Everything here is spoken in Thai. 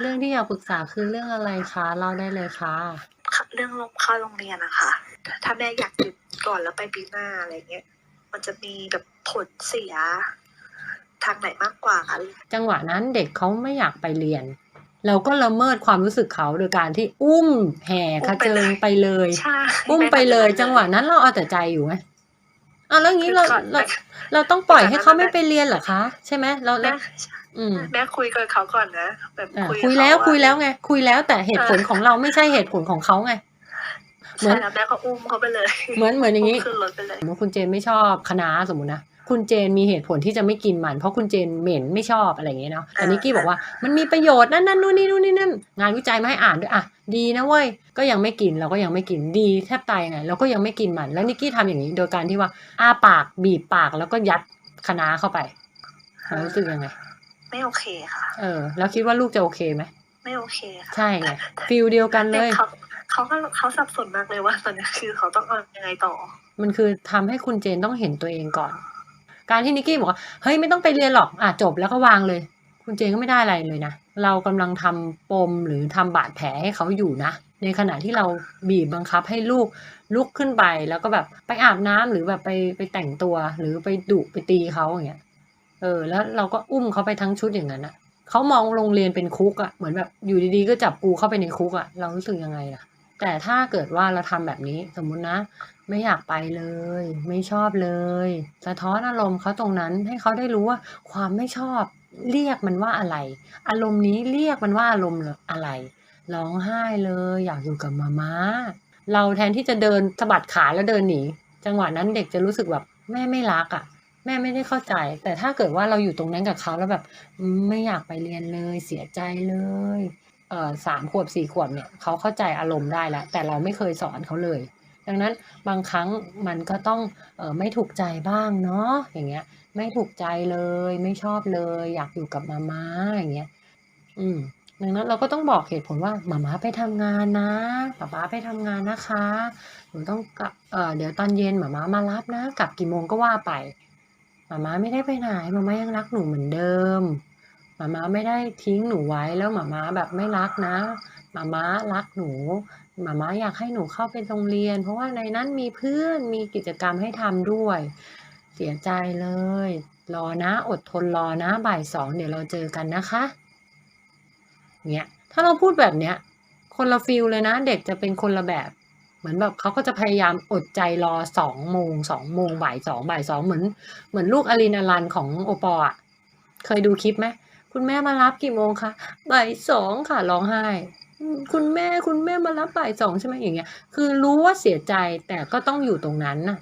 เรื่องที่อยากปรึกษาคือเรื่องอะไรคะเล่าได้เลยค่ะค่ะ เรื่องลงเข้าโรงเรียนอะค่ะถ้าแม่อยากหยุดก่อนแล้วไปปีหน้าอะไรเงี้ย มันจะมีแบบผลเสียทางไหนมากกว่าคะจังหวะนั้นเด็กเขาไม่อยากไปเรียน เราก็ละเมิดความรู้สึกเขาโดยการที่อุ้มแห่กระเจิงไปเลยใช่อุ้มไปเลย จังหวะนั้นเราเอาแต่ใจอยู่ไหม อะแล้วงี้เราคือก่อน เราเราต้องปล่อยให้เขาไม่ไปเรียนเหรอคะ ใช่ไหมเราแม่เราอืมแม่คุยกับเขาก่อนนะแบบอะคุยกับคุยแล้วเขาอะ คุยแล้วไงคุยแล้วแต่เหตุผลของเราไม่ใช่เหตุผลของเขาไง เหมืใช่อนแล้วแม่ก็อุ้มเขาไปเลยเหมือนเหมือนอย่างนี้นี้ขึ้นรถไปเลย สมมติคุณเจนไม่ชอบคณะสมมตินะ คุณเจนมีเหตุผลที่จะไม่กินมัน เพราะคุณเจนเหม็นไม่ชอบอะไรอย่างเงี้ยเนาะแต่อ่านินิกกี้บอกว่ามันมีประโยชน์นั่นนั่นนู่นนี่นู่นนี่นั่นงานวิจัยมาให้อ่านด้วยอะดีนะเว้ยก็ยังไม่กินเราก็ยังไม่กินดีแทบตายไงเราก็ยังไม่กินมัน แล้วนิกกี้ทำอย่างนี้โดยการที่ว่าอ้าปากบีบปากแล้วก็ยัดคณะเข้าไปเรารู้สึกยังไง ไม่โอเคค่ะ เออ แล้วคิดว่าลูกจะโอเคไหมไม่โอเคค่ะใช่ไงฟิลเดียวกันเลเด็กยเขาเขาก็เขาสับสนมากเลยว่าตอนนี้คือเขาต้องเอายังไงต่อ มันคือทำให้คุณเจนต้องเห็นตัวเองก่อน การที่นิกกี้บอกว่าเฮ้ยไม่ต้องไปเรียนหรอกอะจบแล้วก็วางเลย คุณเจก็ไม่ได้อะไรเลยนะเรากำลังทำปมหรือทำบาดแผลให้เขาอยู่นะ ในขณะที่เราบีบบังคับให้ลูกลุกขึ้นไปแล้วก็แบบไปอาบน้ำหรือแบบไปไปแต่งตัวหรือไปดุไปตีเขาอย่างเงี้ยเออแล้วเราก็อุ้มเขาไปทั้งชุดอย่างนั้นอะเขามองโรงเรียนเป็นคุกอะเหมือนแบบอยู่ดีๆก็จับกูเข้าไปในคุกอะเรารู้สึกยังไงล่ะ แต่ถ้าเกิดว่าเราทำแบบนี้สมมุตินะ ไม่อยากไปเลย ไม่ชอบเลย สะท้อนอารมณ์เขาตรงนั้นให้เขาได้รู้ว่าความไม่ชอบเรียกมันว่าอะไร อารมณ์นี้เรียกมันว่าอารมณ์อะไรร้องไห้เลย อยากอยู่กับมาม่าเราแทนที่จะเดินสะบัดขาแล้วเดินหนีจังหวะนั้นเด็กจะรู้สึกแบบแม่ไม่รักอะ่ะ แม่ไม่ได้เข้าใจ แต่ถ้าเกิดว่าเราอยู่ตรงนั้นกับเขาแล้วแบบไม่อยากไปเรียนเลย เสียใจเลย สามขวบสี่ขวบเนี่ยเขาเข้าใจอารมณ์ได้แล้ว แต่เราไม่เคยสอนเขาเลย ดังนั้นบางครั้งมันก็ต้องออไม่ถูกใจบ้างเนาะอย่างเงี้ย ไม่ถูกใจเลย ไม่ชอบเลย อยากอยู่กับมาม่าอย่างเงี้ยอืมดังนั้นเราก็ต้องบอกเหตุผลว่ามาม่าไปทำงานนะป๊าป๊าไปทำงานนะคะหนูต้องกลับเเดี๋ยวตอนเย็นมาม่ามารับนะกลับกี่โมงก็ว่าไปมาม่าไม่ได้ไปไหนมาม่ายังรักหนูเหมือนเดิม หมาม่าไม่ได้ทิ้งหนูไว้แล้วหมาม่าแบบไม่รักนะหมาม่ารักหนูหมาม่าอยากให้หนูเข้าไปโรงเรียน เพราะว่าในนั้นมีเพื่อนมีกิจกรรมให้ทำด้วย เสียใจเลย รอนะอดทนรอนะบ่ายสองเดี๋ยวเราเจอกันนะคะเนี่ยถ้าเราพูดแบบเนี้ย คนละฟิลเลยนะ เด็กจะเป็นคนละแบบ เหมือนแบบเขาก็จะพยายามอดใจรอสองโมงสองโมงบ่ายสองบ่ายสองเหมือน เหมือนลูกอลินอลันของโอปอล์อะเคยดูคลิปไหม คุณแม่มารับกี่โมงคะบ่ายสองค่ะร้องไห้ คุณแม่คุณแม่มารับบ่ายสองใช่ไหมอย่างเงี้ย คือรู้ว่าเสียใจแต่ก็ต้องอยู่ตรงนั้นน่ะ